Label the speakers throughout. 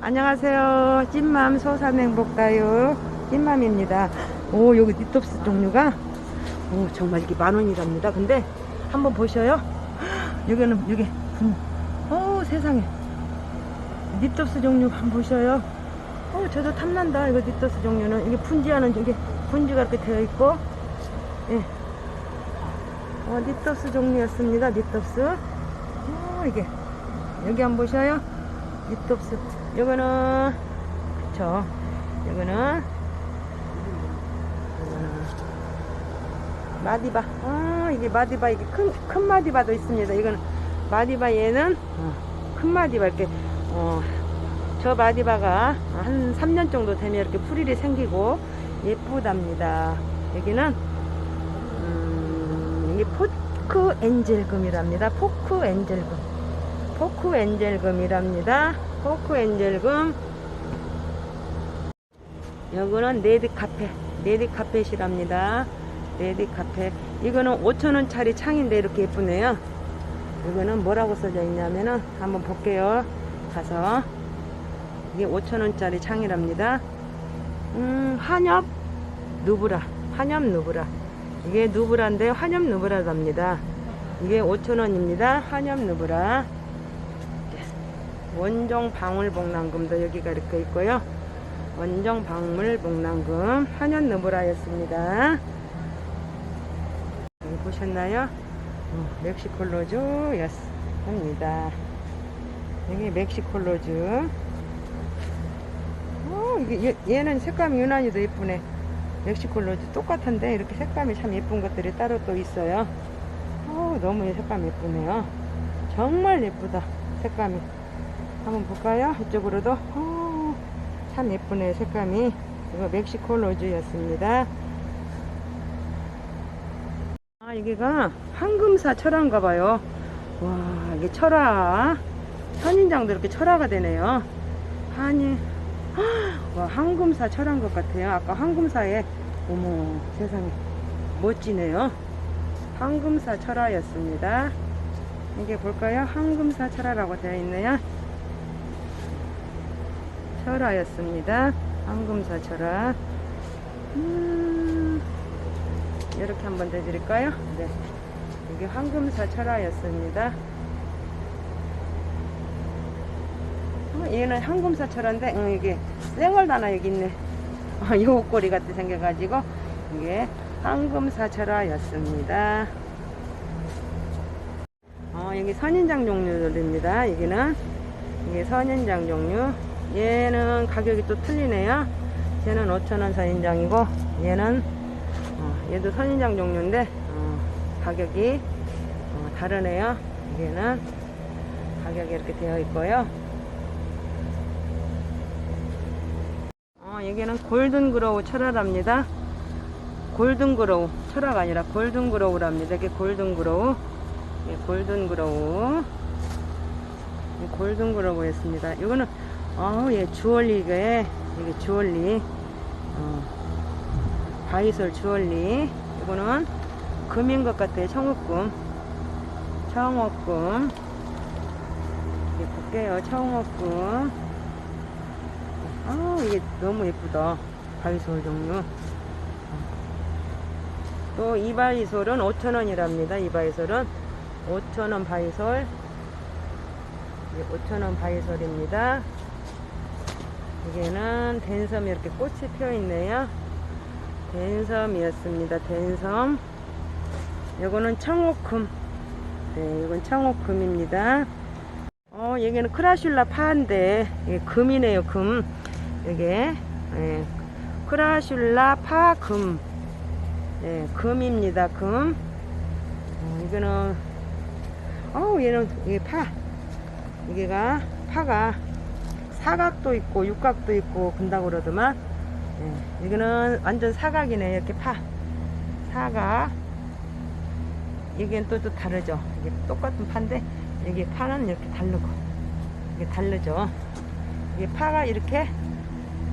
Speaker 1: 안녕하세요. 찐맘 소산행복가요. 찐맘입니다. 오, 여기 니톱스 종류가 오, 정말 이게 만 원이랍니다. 근데 한번 보셔요. 여기는 여기 음. 오, 세상에. 니톱스 종류 한번 보셔요. 어, 저도 탐난다. 이거 니톱스 종류는 이게 분지하는 이게 분지가 이렇게 되어 있고 예. 어, 니톱스 종류였습니다. 니톱스. 어, 이게 여기 한번 보셔요. 니톱스. 요거는 그쵸. 요거는 마디바. 아 이게 마디바 이게 큰 큰 마디바도 있습니다. 이거는 마디바 얘는 어, 큰 마디바 이렇게 어, 저 마디바가 한 3년 정도 되면 이렇게 풀일이 생기고 예쁘답니다. 여기는 음, 이게 포크 엔젤금이랍니다. 포크 엔젤금. 포크 엔젤금이랍니다. 포크 엔젤금. 요거는 레드 카페. 레드 카펫이랍니다. 레드 카페. 이거는 5천원짜리 창인데 이렇게 예쁘네요. 이거는 뭐라고 써져 있냐면은 한번 볼게요. 가서. 이게 5천원짜리 창이랍니다. 음, 한엽 누브라. 한엽 누브라. 이게 누브라인데 한엽 누브라답니다. 이게 5천원입니다. 한엽 누브라. 원정 방울 복랑금도 여기가 이렇게 있고요. 원정 방울 복랑금 한연 누브라였습니다. 여기 보셨나요? 어, 멕시콜로즈였습니다. 여기 멕시콜로즈. 어, 이게 얘- 얘는 색감이 유난히 더 예쁘네. 멕시콜로즈 똑같은데 이렇게 색감이 참 예쁜 것들이 따로 또 있어요. 어, 너무 색감 예쁘네요. 정말 예쁘다. 색감이. 한번 볼까요? 이쪽으로도. 어, 참 예쁘네 색감이. 이거 멕시코 로즈였습니다. 아 여기가 황금사 철화인가 봐요. 와 이게 철화. 선인장도 이렇게 철화가 되네요. 아니 와 황금사 철화인 것 같아요. 아까 황금사에 어머 세상에. 멋지네요. 황금사 철화였습니다. 이게 볼까요? 황금사 철화라고 되어 있네요 철화였습니다. 황금사 철화. 음, 이렇게 한번 대드릴까요? 네. 이게 황금사 철화였습니다. 어, 얘는 황금사 철화인데, 응, 이게 쌩얼 하나 여기 있네. 어, 요 꼬리 같이 생겨가지고, 이게 황금사 철화였습니다. 어, 여기 선인장 종류들입니다. 여기는, 이게 선인장 종류. 얘는 가격이 또 틀리네요. 얘는 5,000원 선인장이고 얘는 어, 얘도 선인장 종류인데 어, 가격이 어, 다르네요. 얘는 가격이 이렇게 되어 있고요. 어, 여기는 골든 그로우 철화랍니다. 골든 그로우 철화가 아니라 골든 그로우랍니다. 이게 골든 그로우. 예, 골든 그로우. 예, 골든 그로우였습니다. 이거는 어, 예, 주얼리게, 이게 주얼리, 어, 바이솔 주얼리. 이거는 금인 것 같아요. 청옥금. 청옥금. 이게 볼게요. 청옥금. 아, 이게 너무 예쁘다. 바이솔 종류. 또 이 바이솔은 5,000원이랍니다. 이 바이솔은 5,000원 바이솔. 5,000원 바이솔입니다. 이게는 댄섬이 이렇게 꽃이 피어 있네요. 댄섬이었습니다. 댄섬. 요거는 청옥금. 네, 이건 청옥금입니다. 어, 여기는 크라슐라 파인데, 이게 금이네요, 금. 이게, 예, 크라슐라 파 금. 네, 금입니다, 금. 어, 이거는, 어우, 얘는, 이게 파. 이게가, 파가 사각도 있고 육각도 있고 근다고 그러더만. 예, 이거는 완전 사각이네. 이렇게 파. 사각. 이게 또, 또 다르죠. 이게 똑같은 파인데 이게 파는 이렇게 다르고 이게 다르죠. 이게 파가 이렇게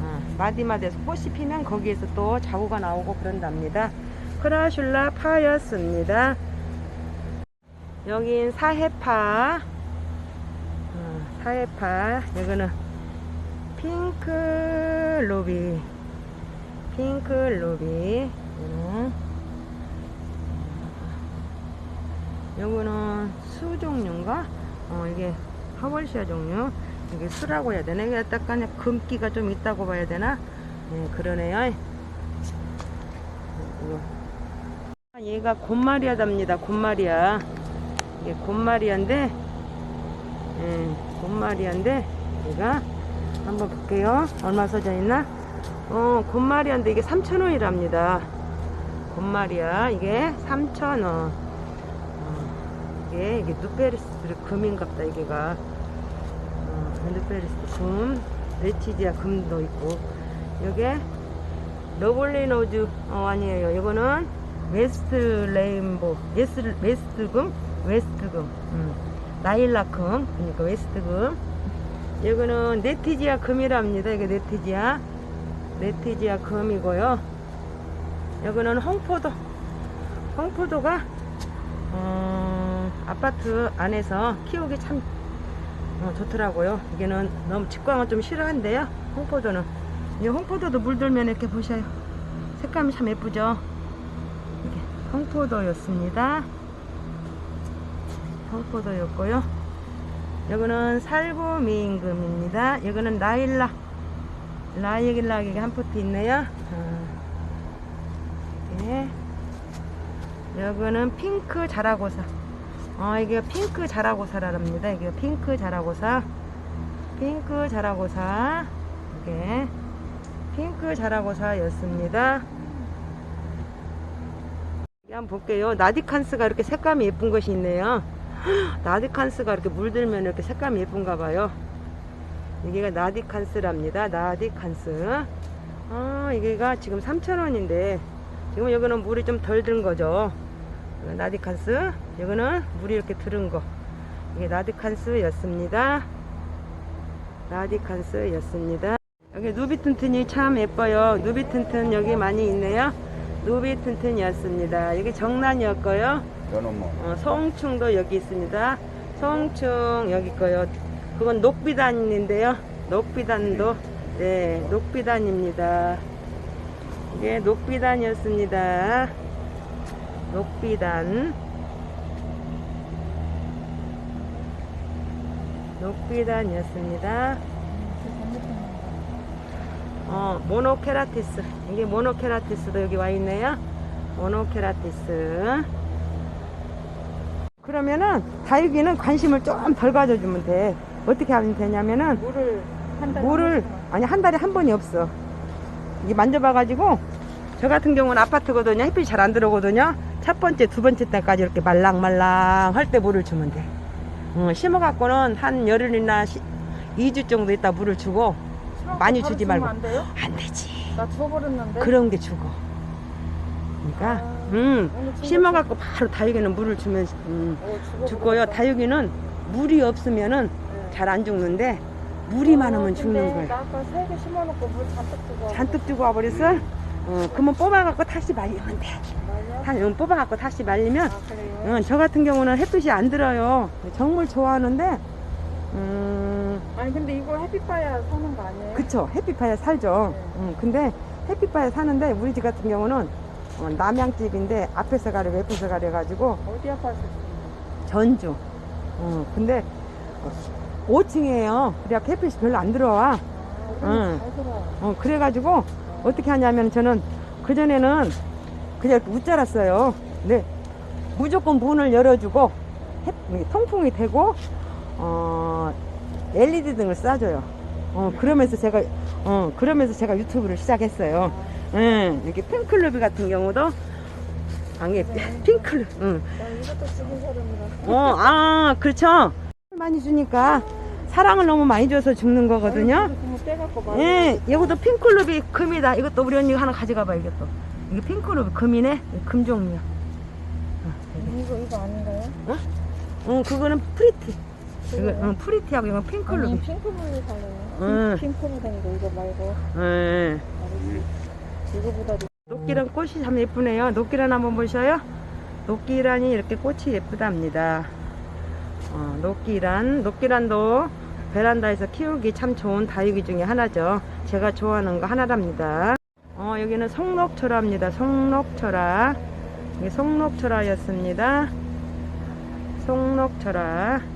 Speaker 1: 어, 마디마디에서 꽃이 피면 거기에서 또 자구가 나오고 그런답니다. 크라슐라 파였습니다. 여긴 사해파. 어, 사해파. 이거는 핑크 루비 핑크 루비 요거는 요거는 수 종류인가? 어 이게 하월시아 종류 이게 수라고 해야 되나? 이게 약간 금기가 좀 있다고 봐야 되나? 네 그러네요 이거. 얘가 곰마리아답니다 곰마리아 이게 곰마리아인데 예, 곰마리아인데 얘가 한번 볼게요. 얼마 써져 있나? 어 곰마리아인데 이게 3,000원이랍니다. 곰마리아 이게 3,000원. 어, 이게 이게 누페리스 금인갑다 이게가. 어, 누페리스 금 레티지아 금도 있고. 요게 러블리노즈 어 아니에요. 이거는 웨스트 레인보 웨스트 웨스트금? 웨스트금. 음. 나일라금. 그러니까 웨스트금 이거는 네티지아 금이랍니다. 이게 네티지아. 네티지아 금이고요. 여기는 홍포도. 홍포도가 어, 아파트 안에서 키우기 참 어, 좋더라고요. 이게는 너무 직광은 좀 싫어한데요 홍포도는. 이 홍포도도 물들면 이렇게 보셔요. 색감이 참 예쁘죠? 이게 홍포도였습니다. 홍포도였고요 여기는 살구미임금입니다. 여기는 라일락 라일락이 한 포트 있네요. 어, 이렇게. 여기는 핑크 자라고사. 어 이게 핑크 자라고사랍니다. 이게 핑크 자라고사. 핑크 자라고사. 이게. 핑크 자라고사였습니다. 한번 볼게요. 나디칸스가 이렇게 색감이 예쁜 것이 있네요 나디칸스가 이렇게 물들면 이렇게 색감이 예쁜가 봐요. 이게가 나디칸스랍니다. 나디칸스. 아 이게가 지금 3,000원인데 지금 여기는 물이 좀 덜 든 거죠. 나디칸스. 여기는 물이 이렇게 들은 거. 이게 나디칸스였습니다. 나디칸스였습니다. 여기 누비튼튼이 참 예뻐요. 누비튼튼 여기 많이 있네요. 누비튼튼이었습니다. 여기 정란이었고요
Speaker 2: 저는 뭐
Speaker 1: 어, 송충도 여기 있습니다. 송충 여기 있고요. 그건 녹비단인데요. 녹비단도 네 녹비단입니다. 이게 녹비단이었습니다. 녹비단 녹비단이었습니다. 어 모노케라티스 이게 모노케라티스도 여기 와 있네요. 모노케라티스 그러면은 다육이는 관심을 좀 덜 가져주면 돼. 어떻게 하면 되냐면은
Speaker 3: 물을 한 달에
Speaker 1: 물을 아니 한 달에 한 번이 없어. 이게 만져봐가지고 저 같은 경우는 아파트거든요. 햇빛이 잘 안 들어오거든요. 첫 번째, 두 번째 때까지 이렇게 말랑말랑 할 때 물을 주면 돼. 어, 심어갖고는 한 열흘이나 시, 2주 정도 있다 물을 주고
Speaker 3: 한
Speaker 1: 많이 주지 말고.
Speaker 3: 안?
Speaker 1: 안 되지.
Speaker 3: 나 줘버렸는데.
Speaker 1: 그런 게 죽어. 그러니까
Speaker 3: 아,
Speaker 1: 음 심어갖고 바로 다육이는 물을 주면 음,
Speaker 3: 어.
Speaker 1: 죽고요. 다육이는 물이 없으면은
Speaker 3: 네.
Speaker 1: 잘안 죽는데 물이 많으면
Speaker 3: 어,
Speaker 1: 죽는 거예요.
Speaker 3: 나 아까 세개 심어놓고 물 잔뜩 주고.
Speaker 1: 잔뜩 주고 와버렸어? 어, 그러면 뽑아갖고 다시 말리면 돼. 다, 응, 뽑아갖고 다시 말리면,
Speaker 3: 아?
Speaker 1: 응, 저 같은 경우는 햇빛이 안 들어요. 정말 좋아하는데, 음,
Speaker 3: 아니 근데 이거 햇빛 봐야 사는 거 아니에요?
Speaker 1: 그쵸. 햇빛 봐야 살죠.
Speaker 3: 네.
Speaker 1: 응, 근데 햇빛 봐야 사는데, 우리 집 같은 경우는 어, 남양집인데, 앞에서 가려, 옆에서 가려 가지고,
Speaker 3: 어디 아파트?
Speaker 1: 전주. 어, 근데, 5층이에요. 그래야 햇빛이 별로 안 들어와.
Speaker 3: 아,
Speaker 1: 응.
Speaker 3: 응. 잘 들어.
Speaker 1: 어, 그래가지고 어떻게 하냐면 저는 그전에는 그냥 웃자랐어요. 네. 무조건 문을 열어주고 햇- 이 통풍이 되고 어, LED 등을 쏴줘요. 어, 그러면서 제가 어, 그러면서 제가 유튜브를 시작했어요. 응, 이렇게 핑클루비 같은 경우도 아니 핑클루, 응.
Speaker 3: 나 이것도 죽은 사람이라서.
Speaker 1: 어, 아, 그렇죠. 많이 주니까 사랑을 너무 많이 줘서 죽는 거거든요. 예, 이것도 핑클루비 금이다. 이것도 우리 언니가 하나 가져가 봐, 이것도. 이게 핑클루비 금이네? 금 종류야.
Speaker 3: 이거 이거 아닌가요?
Speaker 1: 어, 그거는 프리티. 이거? 응, 프리티하고 이건 핑클루비.
Speaker 3: 핑크물을 살래요.
Speaker 1: 응.
Speaker 3: 핑크물은 거 이거 말고
Speaker 1: 예.
Speaker 3: 이거보다도
Speaker 1: 녹기란 꽃이 참 예쁘네요. 녹기란 한번 보셔요. 녹기란이 이렇게 꽃이 예쁘답니다. 어, 녹기란, 녹기란도 베란다에서 키우기 참 좋은 다육이 중에 하나죠. 제가 좋아하는 거 하나랍니다. 어, 여기는 송록철화입니다. 송록철화. 이게 송록철화였습니다. 송록철화.